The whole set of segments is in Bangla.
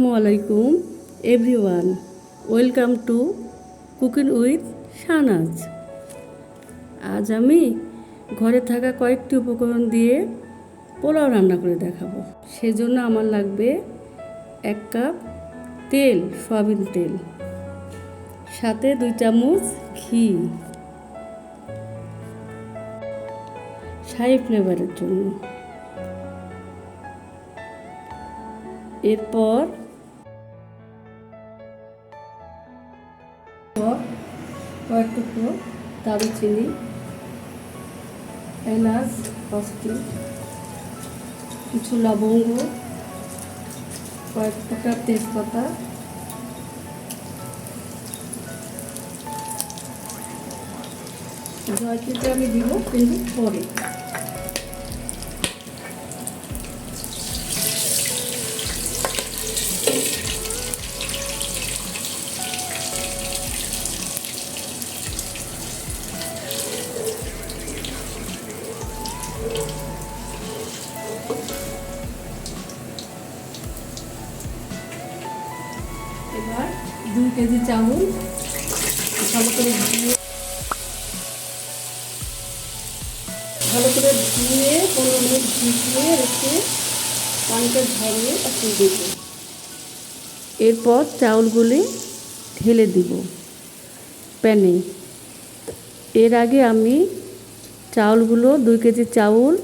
আসসালামু আলাইকুম, everyone. Welcome to cooking with Shahnaz. আজ আমি ঘরে থাকা কয়েকটি উপকরণ দিয়ে পোলাও রান্না করে দেখাবো। সেজন্য আমার লাগবে এক কাপ তেল, সয়াবিন তেল, সাথে দুই চামচ ঘি। শাহি ফ্লেভারের জন্য। এরপর কয়েক টুকরো দারুচিনি, এলাচ পাঁচটি কিছু লবঙ্গ, কয়েক টুকরা তেজপাতা জয়ত্রীতে আমি দিব কিন্তু পরে। ভালো করে ধুয়ে পনেরো মিনিট ভিজিয়ে রেখে পানিটা ঝরিয়ে একটু দেব। এরপর চাউলগুলি ঢেলে দিব প্যানে। এর আগে আমি চাউলগুলো দুই কেজি চাউল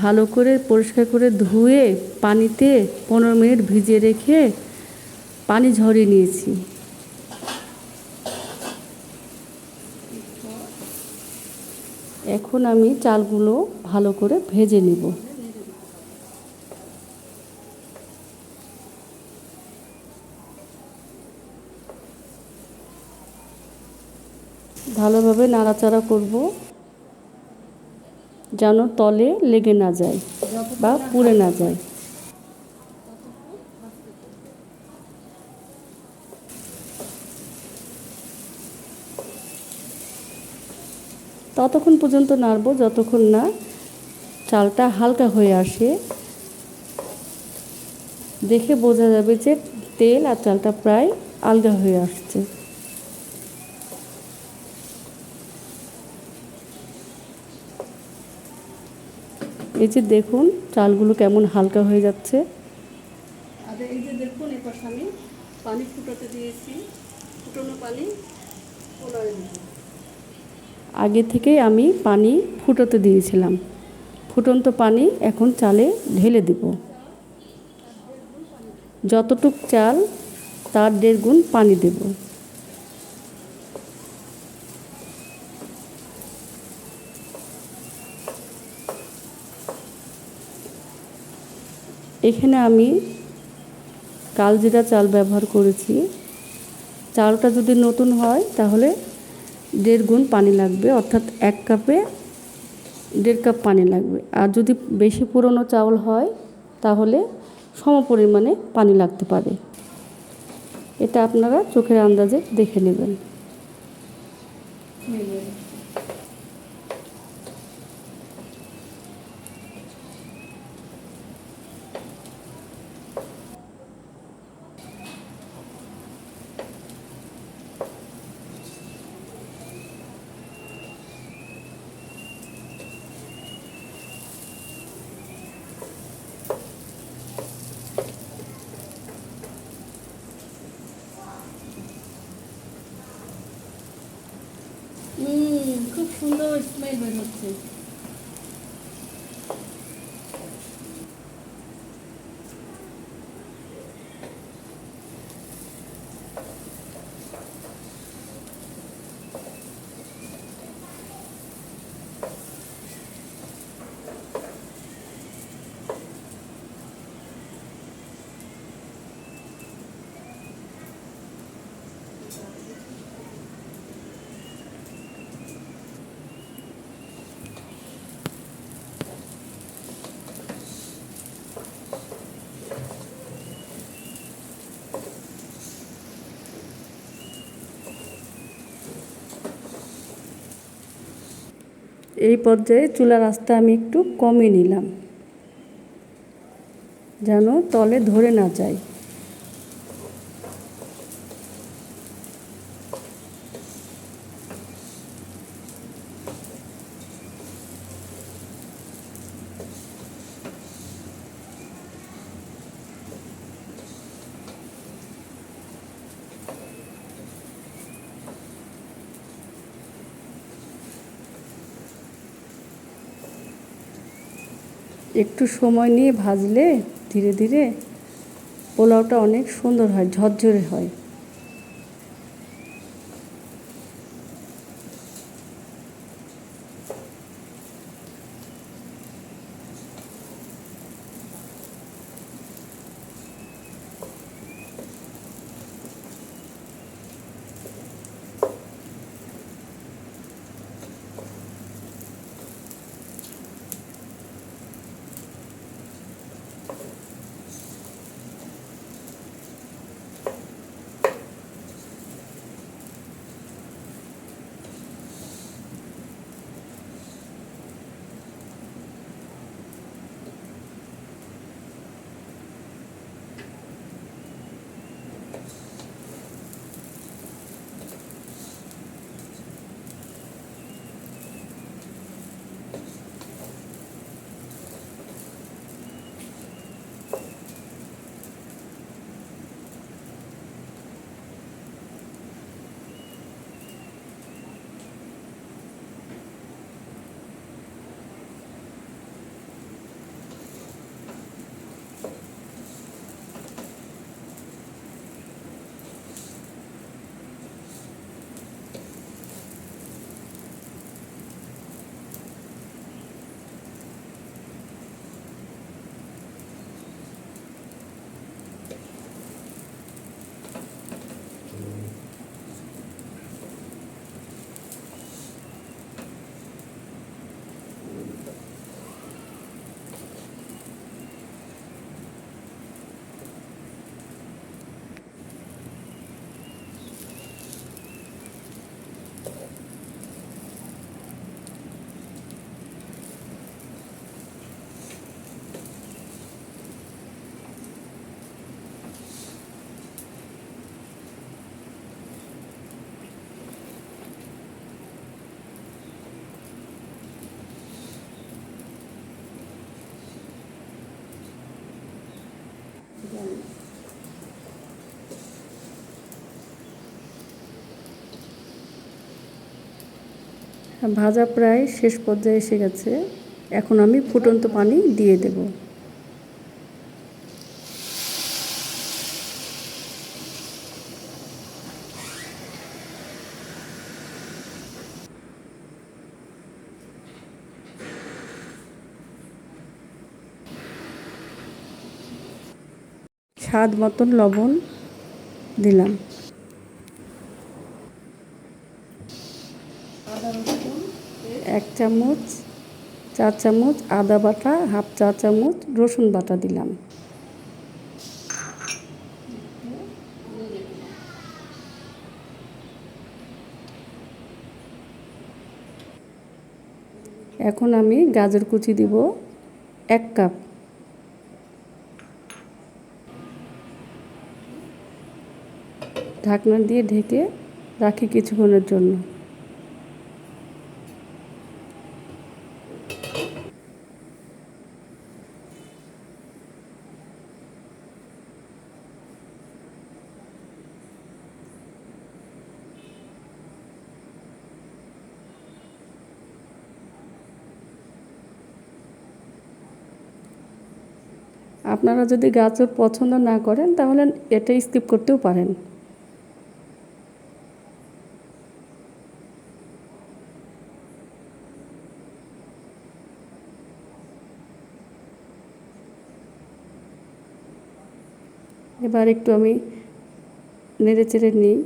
ভালো করে পরিষ্কার করে ধুয়ে পানিতে পনেরো মিনিট ভিজিয়ে রেখে পানি ঝরিয়ে নিয়েছি। এখন আমি চালগুলো ভালো করে ভেজে নেব। ভালোভাবে নাড়াচাড়া করব, যেন তলে লেগে না যায় বা পুড়ে না যায়। ততক্ষণ পর্যন্ত নাড়বো, যতক্ষণ না চালটা হালকা হয়ে আসে। দেখে বোঝা যাবে যে তেল আর চালটা প্রায় আলগা হয়ে আসছে। এই যে দেখুন, চালগুলো কেমন হালকা হয়ে যাচ্ছে। আর এই যে দেখুন এবার আমি পানি ফুটাতে দিয়েছি। পানি আগে থেকেই আমি পানি ফুটোতে দিয়েছিলাম। ফুটন্ত পানি এখন চালে ঢেলে দিব। যতটুক চাল, তার দেড় গুণ পানি দেব। এখানে আমি কালজিরা চাল ব্যবহার করেছি। চালটা যদি নতুন হয়, তাহলে দেড় গুণ পানি লাগবে, অর্থাৎ এক কাপে দেড় কাপ পানি লাগবে। আর যদি বেশি পুরনো চাউল হয়, তাহলে সম পরিমাণে পানি লাগতে পারে। এটা আপনারা চোখের আন্দাজে দেখে নেবেন। স্মেল বের হচ্ছে এই পর্যায়ে চুলার আঁচটা আমি একটু কমিয়ে নিলাম যেন তলে ধরে না যায়। একটু সময় নিয়ে ভাজলে ধীরে ধীরে পোলাওটা অনেক সুন্দর হয় ঝরঝরে হয়। ভাজা প্রায় শেষ পর্যায়ে এসে গেছে। এখন আমি ফুটন্ত পানি দিয়ে দেব। স্বাদ মতন লবণ দিলাম। এক চামচ চা চামচ আদা বাটা, হাফ চা চামচ রসুন বাটা দিলাম। এখন আমি গাজর কুচি দিব এক কাপ। ঢাকনা দিয়ে ঢেকে রাখি কিছুক্ষণের জন্য। আপনারা যদি গাজর পছন্দ না করেন, তাহলে এটা স্কিপ করতেও পারেন। এবার একটু আমি নেড়ে চেড়ে নিই।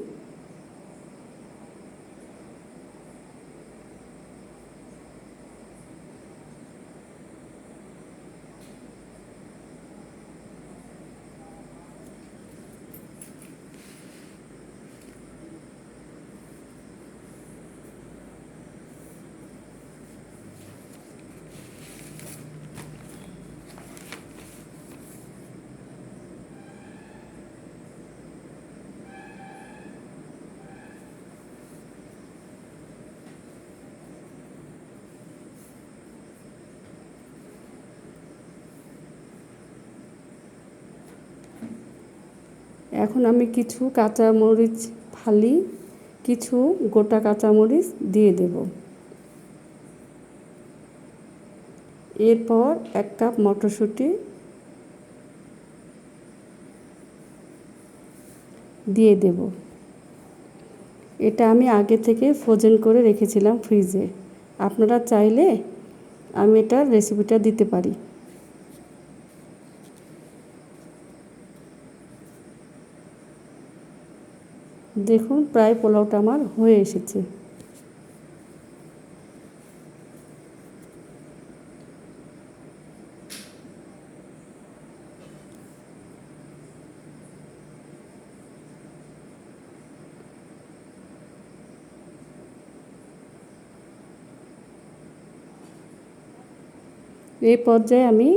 এখন আমি কিছু কাঁচা মরিচ ফালি, কিছু গোটা কাঁচা মরিচ দিয়ে দেব। এরপর এক কাপ মটরশুঁটি দিয়ে দেব। এটা আমি আগে থেকে ফ্রোজেন করে রেখেছিলাম ফ্রিজে আপনারা চাইলে আমি এটার রেসিপিটা দিতে পারি। দেখুন, প্রায় পোলাওটা আমার হয়ে এসেছে। এই পর্যায়ে আমি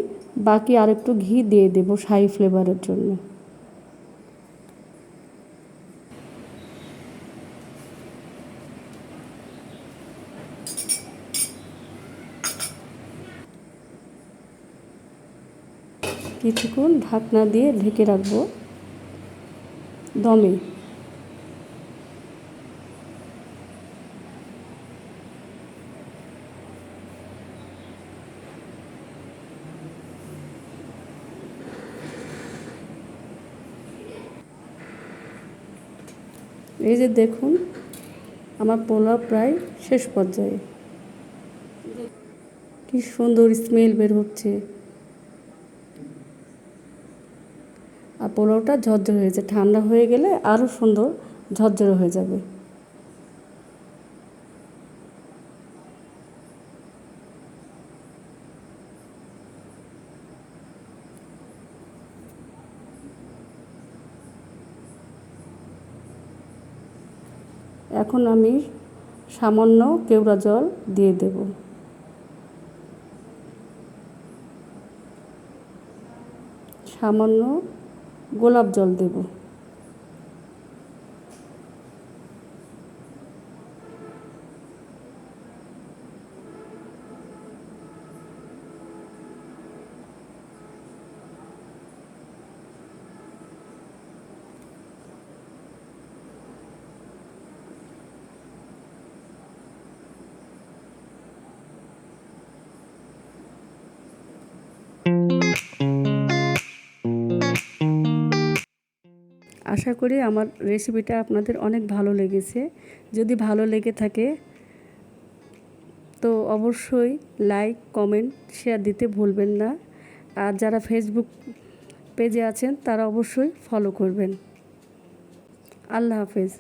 বাকি আরেকটু ঘি দিয়ে দেব, শাহি ফ্লেভারের জন্য। কিছুক্ষণ ঢাকনা দিয়ে ঢেকে রাখব। দমে। এই যে দেখুন, আমার পোলাও প্রায় শেষ পর্যায়ে। কি সুন্দর স্মেল বের হচ্ছে। পোলাওটা ঝরঝরে হয়েছে ঠান্ডা হয়ে গেলে আরও সুন্দর ঝরঝরে হয়ে যাবে। এখন আমি সামান্য কেওড়া জল দিয়ে দেব। সামান্য গোলাপ জল দেব। আশা করি আমার রেসিপিটা আপনাদের অনেক ভালো লেগেছে। যদি ভালো লেগে থাকে, তো অবশ্যই লাইক কমেন্ট শেয়ার দিতে ভুলবেন না। আর যারা ফেসবুক পেজে আছেন, তারা অবশ্যই ফলো করবেন। আল্লাহ হাফেজ।